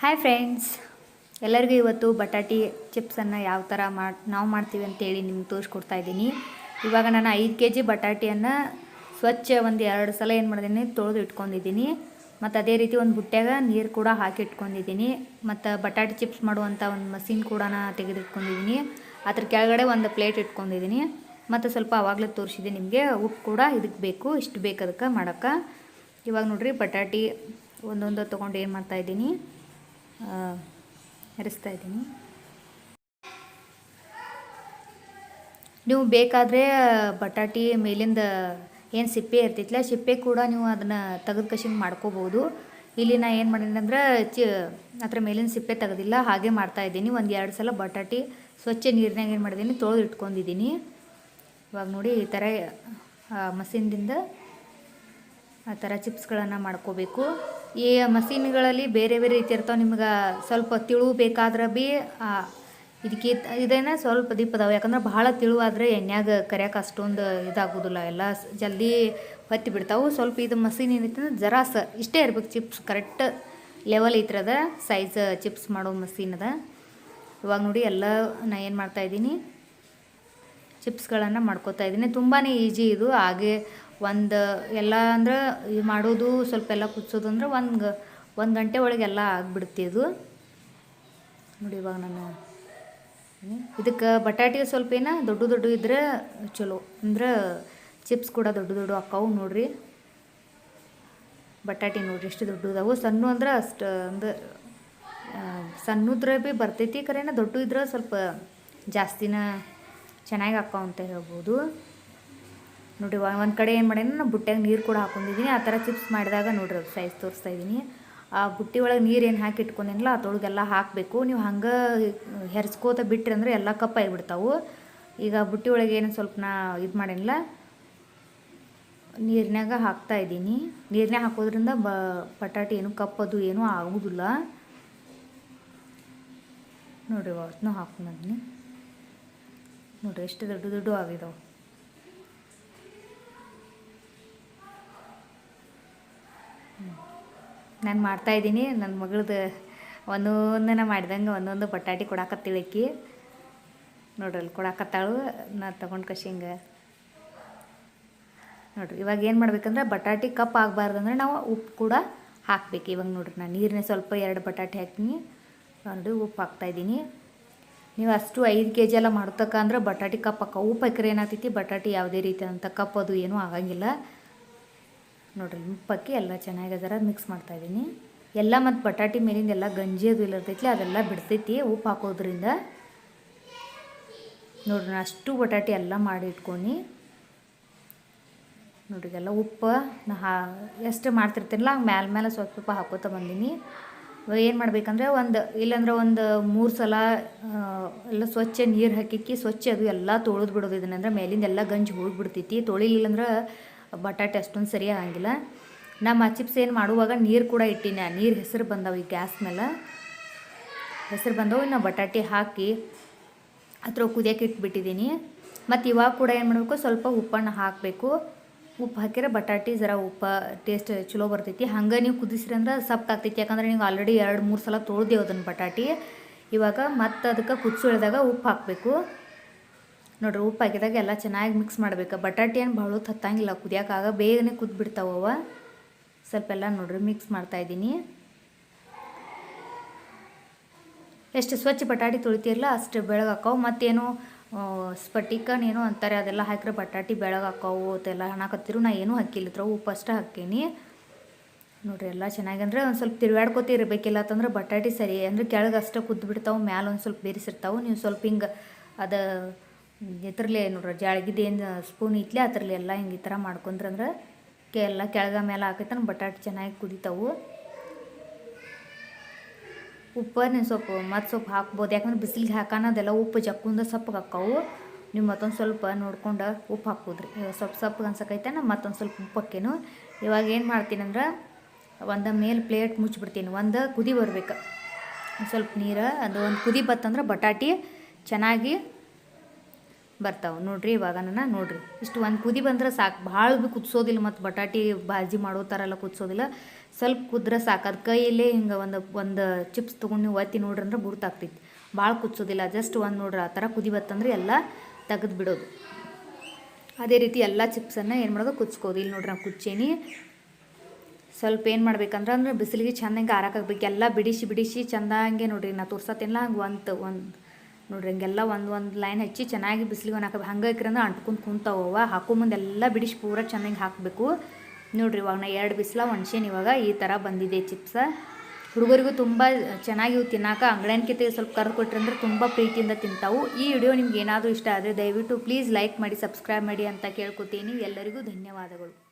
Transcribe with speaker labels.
Speaker 1: Hi friends ಎಲ್ಲರಿಗೂ ಇವತ್ತು ಬಟಾಟಿ ಚಿಪ್ಸನ್ನು ಯಾವ ಥರ ಮಾಡಿ ನಾವು ಮಾಡ್ತೀವಿ ಅಂತೇಳಿ ನಿಮ್ಗೆ ತೋರಿಸ್ಕೊಡ್ತಾ ಇದ್ದೀನಿ. ಇವಾಗ ನಾನು ಐದು ಕೆ ಜಿ ಬಟಾಟಿಯನ್ನು ಸ್ವಚ್ಛ ಒಂದು ಎರಡು ಸಲ ಏನು ಮಾಡಿದ್ದೀನಿ ತೊಳೆದು ಇಟ್ಕೊಂಡಿದ್ದೀನಿ. ಮತ್ತು ಅದೇ ರೀತಿ ಒಂದು ಬುಟ್ಟ್ಯಾಗ ನೀರು ಕೂಡ ಹಾಕಿ ಇಟ್ಕೊಂಡಿದ್ದೀನಿ. ಮತ್ತು ಬಟಾಟಿ ಚಿಪ್ಸ್ ಮಾಡುವಂಥ ಒಂದು ಮಸೀನ್ ಕೂಡ ತೆಗೆದಿಟ್ಕೊಂಡಿದ್ದೀನಿ ಅದ್ರ ಕೆಳಗಡೆ ಒಂದು ಪ್ಲೇಟ್ ಇಟ್ಕೊಂಡಿದ್ದೀನಿ. ಮತ್ತು ಸ್ವಲ್ಪ ಆವಾಗಲೇ ತೋರಿಸಿದೆ ನಿಮಗೆ, ಉಪ್ಪು ಕೂಡ ಇದಕ್ಕೆ ಬೇಕು, ಇಷ್ಟು ಬೇಕು ಅದಕ್ಕೆ ಮಾಡೋಕ್ಕೆ. ಇವಾಗ ನೋಡಿರಿ ಬಟಾಟಿ ಒಂದೊಂದು ತೊಗೊಂಡು ಏನು ಮಾಡ್ತಾಯಿದ್ದೀನಿ ಹರಿಸ್ತಾ ಇದ್ದೀನಿ. ನೀವು ಬೇಕಾದರೆ ಬಟಾಟಿ ಮೇಲಿಂದ ಏನು ಸಿಪ್ಪೆ ಇರ್ತೈತಿಲ್ಲ ಸಿಪ್ಪೆ ಕೂಡ ನೀವು ಅದನ್ನು ತೆಗೆದು ಕಷಿಂಗ್ ಮಾಡ್ಕೋಬೋದು. ಇಲ್ಲಿ ನಾ ಏನು ಮಾಡಿದ್ದೀನಿ ಅಂದ್ರೆ, ಚಿ, ಅದರ ಮೇಲಿನ ಸಿಪ್ಪೆ ತೆಗೆದಿಲ್ಲ, ಹಾಗೆ ಮಾಡ್ತಾ ಇದ್ದೀನಿ. ಒಂದು ಎರಡು ಸಲ ಬಟಾಟಿ ಸ್ವಚ್ಛ ನೀರಿನಾಗ ಏನು ಮಾಡಿದ್ದೀನಿ ತೊಳೆದು ಇಟ್ಕೊಂಡಿದ್ದೀನಿ ಇವಾಗ ನೋಡಿ ಈ ಥರ ಮಸೀನ್ದಿಂದ ಆ ಥರ ಚಿಪ್ಸ್ಗಳನ್ನು ಮಾಡ್ಕೋಬೇಕು. ಈ ಮಸೀನ್ಗಳಲ್ಲಿ ಬೇರೆ ಬೇರೆ ರೀತಿ ಇರ್ತಾವೆ. ನಿಮ್ಗೆ ಸ್ವಲ್ಪ ತಿಳು ಬೇಕಾದ್ರೆ ಭೀ ಇದಕ್ಕೆ ಇದೇನ ಸ್ವಲ್ಪ ದೀಪ ಯಾಕಂದ್ರೆ ಭಾಳ ತಿಳುವಾದರೆ ಎಣ್ಣೆಯಾಗ ಕರಿಯಕ್ಕೆ ಅಷ್ಟೊಂದು ಇದಾಗೋದಿಲ್ಲ. ಎಲ್ಲ ಸ್- ಜಲ್ದಿ ಹೊತ್ತಿ ಬಿಡ್ತಾವೆ. ಸ್ವಲ್ಪ ಇದು ಮಸೀನ್ ಏನೈತೆ ಅಂದ್ರೆ ಜರಾಸ. ಇಷ್ಟೇ ಇರ್ಬೇಕು ಚಿಪ್ಸ್. ಕರೆಕ್ಟ್ ಲೆವೆಲ್ ಐತ್ರದ ಸೈಜ್ ಚಿಪ್ಸ್ ಮಾಡೋ ಮಸೀನ್ ಅದ. ಇವಾಗ ನೋಡಿ ಎಲ್ಲ ನಾ ಏನು ಮಾಡ್ತಾಯಿದ್ದೀನಿ ಚಿಪ್ಸ್ಗಳನ್ನು ಮಾಡ್ಕೋತಾ ಇದ್ದೀನಿ. ತುಂಬಾ ಈಜಿ ಇದು. ಹಾಗೆ ಒಂದು ಎಲ್ಲ ಅಂದ್ರೆ ಇದು ಮಾಡೋದು ಸ್ವಲ್ಪ ಎಲ್ಲ ಕುದಿಸೋದು ಅಂದ್ರೆ ಒಂದು ಒಂದು ಗಂಟೆ ಒಳಗೆ ಎಲ್ಲ ಆಗಿಬಿಡುತ್ತೆ ಇದು ನೋಡಿ ಇವಾಗ ನಾನು ಇದಕ್ಕೆ ಬಟಾಟಿ ಸ್ವಲ್ಪ ಏನ ದೊಡ್ಡ ದೊಡ್ಡ ಇದ್ರೆ ಚಲೋ, ಅಂದ್ರೆ ಚಿಪ್ಸ್ ಕೂಡ ದೊಡ್ಡ ದೊಡ್ಡ ಅಕ್ಕಾವು ನೋಡ್ರಿ. ಬಟಾಟಿ ನೋಡ್ರಿ ಎಷ್ಟು ದೊಡ್ಡದಾವು ಸಣ್ಣ ಅಂದ್ರೆ ಅಷ್ಟು ಅಂದ್ರೆ ಸಣ್ಣದ್ರೆ ಭೀ ಬರ್ತೈತಿ ಕರೆನ ದೊಡ್ಡ ಇದ್ರೆ ಸ್ವಲ್ಪ ಜಾಸ್ತಿನ ಚೆನ್ನಾಗಿ ಹಾಕೋ ಅಂತ ಹೇಳ್ಬೋದು. ನೋಡಿರಿ ಒಂದು ಕಡೆ ಏನು ಮಾಡೀನಿ, ನಾನು ಬುಟ್ಟಿಯಾಗ ನೀರು ಕೂಡ ಹಾಕೊಂಡಿದ್ದೀನಿ ಆ ಥರ ಚಿಪ್ಸ್ ಮಾಡಿದಾಗ ನೋಡಿರಿ ಸೈಜ್ ತೋರಿಸ್ತಾ ಇದ್ದೀನಿ ಆ ಬುಟ್ಟಿ ಒಳಗೆ ನೀರು ಏನು ಹಾಕಿ ಇಟ್ಕೊಂಡಿನಲ್ಲ, ಅದ್ರೊಳಗೆಲ್ಲ ಹಾಕಬೇಕು. ನೀವು ಹಂಗೆ ಹೆರ್ಸ್ಕೋತ ಬಿಟ್ರಿ ಅಂದ್ರೆ ಎಲ್ಲ ಕಪ್ ಆಗಿಬಿಡ್ತಾವೆ. ಈಗ ಬುಟ್ಟಿ ಒಳಗೆ ಏನು ಸ್ವಲ್ಪ ನಾ ಇದು ಮಾಡೇನಿಲ್ಲ ನೀರಿನಾಗ ಹಾಕ್ತಾ ಇದ್ದೀನಿ ನೀರಿನಾಗ ಹಾಕೋದ್ರಿಂದ ಬ ಪಟಾಟಿ ಏನು ಕಪ್ಪದು ಏನೂ ಆಗೋದಿಲ್ಲ. ನೋಡಿರಿ ಅವತ್ತೂ ಹಾಕೊಂಡಿದ್ದೀನಿ ನೋಡಿರಿ, ಎಷ್ಟು ದೊಡ್ಡ ದೊಡ್ಡ ಆಗಿದಾವೆ ನಾನು ಮಾಡ್ತಾಯಿದ್ದೀನಿ ನನ್ನ ಮಗಳದು ಒಂದೊಂದನ ಮಾಡಿದಂಗೆ ಒಂದೊಂದು ಬಟಾಟಿ ನೋಡ್ರಿ ಅಲ್ಲಿ ಕೊಡಾಕತ್ತಾಳು. ನಾ ತಗೊಂಡು ಕಶಿಂಗ ನೋಡ್ರಿ, ಇವಾಗ ಏನು ಮಾಡ್ಬೇಕಂದ್ರೆ ಬಟಾಟಿ ಕಪ್ ಆಗಬಾರ್ದು ಆಗಬಾರ್ದಂದ್ರೆ ನಾವು ಉಪ್ಪು ಕೂಡ ಹಾಕ್ಬೇಕು. ಇವಾಗ ನೋಡ್ರಿ ನಾನು ನೀರನ್ನ ಸ್ವಲ್ಪ ಎರಡು ಬಟಾಟೆ ಹಾಕ್ತೀನಿ. ನೋಡಿ ಉಪ್ಪು ಹಾಕ್ತಾಯಿದ್ದೀನಿ ನೀವು ಅಷ್ಟು ಐದು ಕೆ ಜಿ ಎಲ್ಲ ಮಾಡ್ತಕ್ಕ ಅಂದ್ರೆ ಬಟಾಟಿ ಕಪ್ ಹಾಕ. ಉಪ್ಪು ಹಾಕಿದ್ರೆ ಏನಾಗ್ತೈತಿ? ಬಟಾಟಿ ಯಾವುದೇ ರೀತಿ ಅಂತ. ಕಪ್ ಅದು ಏನೂ ಆಗಂಗಿಲ್ಲ. ನೋಡ್ರಿ ಉಪ್ಪಕ್ಕಿ ಎಲ್ಲ ಚೆನ್ನಾಗಿ ಅದರ ಮಿಕ್ಸ್ ಮಾಡ್ತಾಯಿದ್ದೀನಿ ಎಲ್ಲ ಮತ್ತು ಬಟಾಟಿ ಮೇಲಿಂದ ಎಲ್ಲ ಗಂಜಿ ಅದು ಇಲ್ಲ ಇರ್ತೈತಿ ಅದೆಲ್ಲ ಬಿಡ್ತೈತಿ, ಉಪ್ಪು ಹಾಕೋದ್ರಿಂದ. ನೋಡ್ರಿ ಅಷ್ಟು ಬಟಾಟಿ ಎಲ್ಲ ಮಾಡಿ ಇಟ್ಕೊಂಡು ನೋಡ್ರಿ ಎಲ್ಲ ಉಪ್ಪು, ನಾ ಹಾ, ಎಷ್ಟು ಮಾಡ್ತಿರ್ತೀನಲ್ಲ ಹಂಗೆ ಮ್ಯಾಲೆ ಮೇಲೆ ಸ್ವಲ್ಪ ಸ್ವಲ್ಪ ಹಾಕೋತಾ ಬಂದೀನಿ. ಏನು ಮಾಡ್ಬೇಕಂದ್ರೆ ಒಂದು, ಇಲ್ಲಾಂದ್ರೆ ಒಂದು ಮೂರು ಸಲ ಎಲ್ಲ ಸ್ವಚ್ಛ ನೀರು ಹಾಕಿಕ್ಕಿ, ಸ್ವಚ್ಛ ಅದು ಎಲ್ಲ ತೊಳೆದು ಬಿಡೋದು ಇದನ್ನಂದ್ರೆ ಮೇಲಿಂದ ಎಲ್ಲ ಗಂಜಿ ಹೋಗ್ಬಿಡ್ತೈತಿ. ತೊಳಿಲಿಲ್ಲಂದ್ರೆ ಬಟಾಟೆ ಅಷ್ಟೊಂದು ಸರಿ ಆಗಂಗಿಲ್ಲ. ನಮ್ಮ ಚಿಪ್ಸ್ ಏನು ಮಾಡುವಾಗ ನೀರು ಕೂಡ ಇಟ್ಟಿನಿ. ಆ ನೀರು ಹೆಸರು ಬಂದವು ಈ ಗ್ಯಾಸ್ ಮೇಲೆ. ಹೆಸರು ಬಂದವು ನಾವು ಬಟಾಟೆ ಹಾಕಿ ಹತ್ರ ಕುದಿಯೋಕೆ ಇಟ್ಬಿಟ್ಟಿದ್ದೀನಿ ಮತ್ತು ಇವಾಗ ಕೂಡ ಏನು ಮಾಡಬೇಕು, ಸ್ವಲ್ಪ ಉಪ್ಪನ್ನು ಹಾಕಬೇಕು. ಉಪ್ಪು ಹಾಕಿದ್ರೆ ಬಟಾಟೆ ಜರ ಉಪ್ಪು ಟೇಸ್ಟ್ ಚಲೋ ಬರ್ತೈತಿ. ಹಂಗೆ ನೀವು ಕುದಿಸ್ರಿ ಅಂದ್ರೆ ಸಪ್ಪ ಆಗ್ತೈತಿ. ಯಾಕಂದ್ರೆ ನೀವು ಆಲ್ರೆಡಿ ಎರಡು ಮೂರು ಸಲ ತೊಳ್ದೇವು ಅದನ್ನು ಬಟಾಟೆ. ಇವಾಗ ಮತ್ತೆ ಅದಕ್ಕೆ ಕುದಿಸು ಉಪ್ಪು ಹಾಕಬೇಕು. ನೋಡ್ರಿ, ಉಪ್ಪು ಹಾಕಿದಾಗ ಎಲ್ಲ ಚೆನ್ನಾಗಿ ಮಿಕ್ಸ್ ಮಾಡ್ಬೇಕು. ಬಟಾಟಿ ಏನು ಭಾಳ ಹೊತ್ತು ಹತ್ತಂಗಿಲ್ಲ, ಕುದಿಯೋಕ್ಕಾಗ ಬೇಗನೆ ಕುದ್ಬಿಡ್ತಾವವ ಸ್ವಲ್ಪ ಎಲ್ಲ ನೋಡ್ರಿ ಮಿಕ್ಸ್ ಮಾಡ್ತಾಯಿದ್ದೀನಿ ಎಷ್ಟು ಸ್ವಚ್ಛ ಬಟಾಟಿ ತೊಳಿತಿರಲ್ಲ, ಅಷ್ಟು ಬೆಳಗಾಕವು ಮತ್ತೇನು ಸ್ಫಟಿಕನೇನೋ ಅಂತಾರೆ, ಅದೆಲ್ಲ ಹಾಕಿದ್ರೆ ಬಟಾಟಿ ಬೆಳಗಾಕವು ಅದೆಲ್ಲ ಹಣಕತ್ತಿರು ನಾ ಏನೂ ಹಾಕಿಲ್ಲ ಇದ್ರ ಉಪ್ಪು ಅಷ್ಟು ಹಾಕೀನಿ ನೋಡ್ರಿ, ಎಲ್ಲ ಚೆನ್ನಾಗಿ ಅಂದರೆ ಒಂದು ಸ್ವಲ್ಪ ತಿರುಗಾಡ್ಕೋತಿ ಇರಬೇಕಿಲ್ಲ ಅಂತಂದ್ರೆ ಬಟಾಟಿ ಸರಿ. ಅಂದ್ರೆ ಕೆಳಗೆ ಅಷ್ಟೇ ಕುದ್ಬಿಡ್ತಾವೆ, ಮ್ಯಾಲೆ ಒಂದು ಸ್ವಲ್ಪ ಬೇರಿಸಿರ್ತಾವೆ. ನೀವು ಸ್ವಲ್ಪ ಹಿಂಗೆ ಅದು ಇದ್ರಲ್ಲೇ ನೋಡ್ರಿ ಜಾಳಗಿದ ಏನು ಸ್ಪೂನ್ ಇತ್ಲೆ ಅದ್ರಲ್ಲಿ ಎಲ್ಲ ಹಿಂಗೆ ಈ ಥರ ಮಾಡ್ಕೊಂಡ್ರಂದ್ರೆ ಕೆ ಎಲ್ಲ ಕೆಳಗ ಮೇಲೆ ಹಾಕೈತನ, ಬಟಾಟೆ ಚೆನ್ನಾಗಿ ಕುದಿತಾವು. ಉಪ್ಪು ನೀವು ಸ್ವಲ್ಪ ಮತ್ತು ಸ್ವಲ್ಪ ಹಾಕ್ಬೋದು, ಯಾಕಂದ್ರೆ ಬಿಸಿಲಿಗೆ ಹಾಕೋಣದೆಲ್ಲ ಉಪ್ಪು ಜಕ್ಕುಂದ ಸಪ್ಪಗೆ ಹಾಕವು. ನೀವು ಮತ್ತೊಂದು ಸ್ವಲ್ಪ ನೋಡ್ಕೊಂಡು ಉಪ್ಪು ಹಾಕ್ಬೋದ್ರಿ. ಇವಾಗ ಸ್ವಲ್ಪ ಸಪ್ಪಗೆ ಅನ್ಸಕೈತೆ ನಾ ಮತ್ತೊಂದು ಸ್ವಲ್ಪ ಉಪ್ಪು ಹಾಕೇನು ಇವಾಗ ಏನು ಮಾಡ್ತೀನಿ ಅಂದ್ರೆ ಒಂದು ಮೇಲೆ ಪ್ಲೇಟ್ ಮುಚ್ಚಿಬಿಡ್ತೀನಿ ಒಂದು ಕುದಿ ಬರ್ಬೇಕು. ಸ್ವಲ್ಪ ನೀರು, ಅದು ಒಂದು ಕುದಿ ಬತ್ತಂದ್ರೆ ಬಟಾಟಿ ಚೆನ್ನಾಗಿ ಬರ್ತಾವೆ. ನೋಡ್ರಿ ಇವಾಗ ನನ್ನ ನೋಡ್ರಿ. ಇಷ್ಟು ಒಂದು ಕುದಿ ಬಂದ್ರೆ ಸಾಕು. ಭಾಳ ಭೀ ಕುದಿಸೋದಿಲ್ಲ ಮತ್ತು ಬಟಾಟಿ ಭಾಜಿ ಮಾಡೋ ಥರ ಎಲ್ಲ ಕುದಿಸೋದಿಲ್ಲ. ಸ್ವಲ್ಪ ಕುದ್ರೆ ಸಾಕು. ಅದು ಕೈಯಲ್ಲೇ ಹಿಂಗೆ ಒಂದು ಒಂದು ಚಿಪ್ಸ್ ತೊಗೊಂಡು ನೀವು ಒತ್ತಿ ನೋಡ್ರಿ ಅಂದ್ರೆ ಗುರ್ತಾಗ್ತೈತಿ ಭಾಳ ಕುದಿಸೋದಿಲ್ಲ. ಜಸ್ಟ್ ಒಂದು ನೋಡ್ರಿ ಆ ಥರ ಕುದಿ ಬತ್ತಂದ್ರೆ ಎಲ್ಲ ತೆಗೆದು ಬಿಡೋದು. ಅದೇ ರೀತಿ ಎಲ್ಲ ಚಿಪ್ಸನ್ನು ಏನು ಮಾಡೋದು? ಕುದಿಸ್ಕೋದು. ಇಲ್ಲಿ ನೋಡ್ರಿ ನಾವು ಕುಚ್ಚೇನಿ. ಸ್ವಲ್ಪ ಏನು ಮಾಡ್ಬೇಕಂದ್ರೆ ಅಂದ್ರೆ ಬಿಸಿಲಿಗೆ ಚೆಂದಂಗೆ ಆರಾಕಾಗಬೇಕು. ಎಲ್ಲ ಬಿಡಿಸಿ ಬಿಡಿಸಿ ಚೆಂದಂಗೆ ನೋಡ್ರಿ ನಾ ತೋರ್ಸತ್ತೇನಿಲ್ಲ ಹಂಗೆ ಒಂದು ಒಂದು ನೋಡ್ರಿ ಹಂಗೆಲ್ಲ ಒಂದು ಒಂದು ಲೈನ್ ಹಚ್ಚಿ ಚೆನ್ನಾಗಿ ಬಿಸಿಲಿಗೆ ಒಣ ಹಾಕಬೇಕು. ಹಂಗೆ ಇಕ್ರಂದ್ರೆ ಅಂಟ್ಕೊಂಡು ಕುಂತಾವ ಹಾಕೋ ಮುಂದೆ ಎಲ್ಲ ಬಿಡಿಸಿ ಪೂರ ಚೆನ್ನಾಗಿ ಹಾಕಬೇಕು. ನೋಡ್ರಿ ಇವಾಗ ನಾ ಎರಡು ಬಿಸಿಲ ಒಣಸೇನು ಇವಾಗ ಈ ಥರ ಬಂದಿದೆ ಚಿಪ್ಸ. ಹುಡುಗರಿಗೂ ತುಂಬ ಚೆನ್ನಾಗಿ ಇವು ತಿನ್ನಾಕ ಅಂಗಡಿಯನ್ಕಿಂತ ಸ್ವಲ್ಪ ಕರೆದು ಕೊಟ್ರಂದ್ರೆ ತುಂಬ ಪ್ರೀತಿಯಿಂದ ತಿಂತಾವು. ಈ ವಿಡಿಯೋ ನಿಮ್ಗೆ ಏನಾದರೂ ಇಷ್ಟ ಆದರೆ ದಯವಿಟ್ಟು ಪ್ಲೀಸ್ ಲೈಕ್ ಮಾಡಿ ಸಬ್ಸ್ಕ್ರೈಬ್ ಮಾಡಿ ಅಂತ ಕೇಳ್ಕೊತೀನಿ. ಎಲ್ಲರಿಗೂ ಧನ್ಯವಾದಗಳು.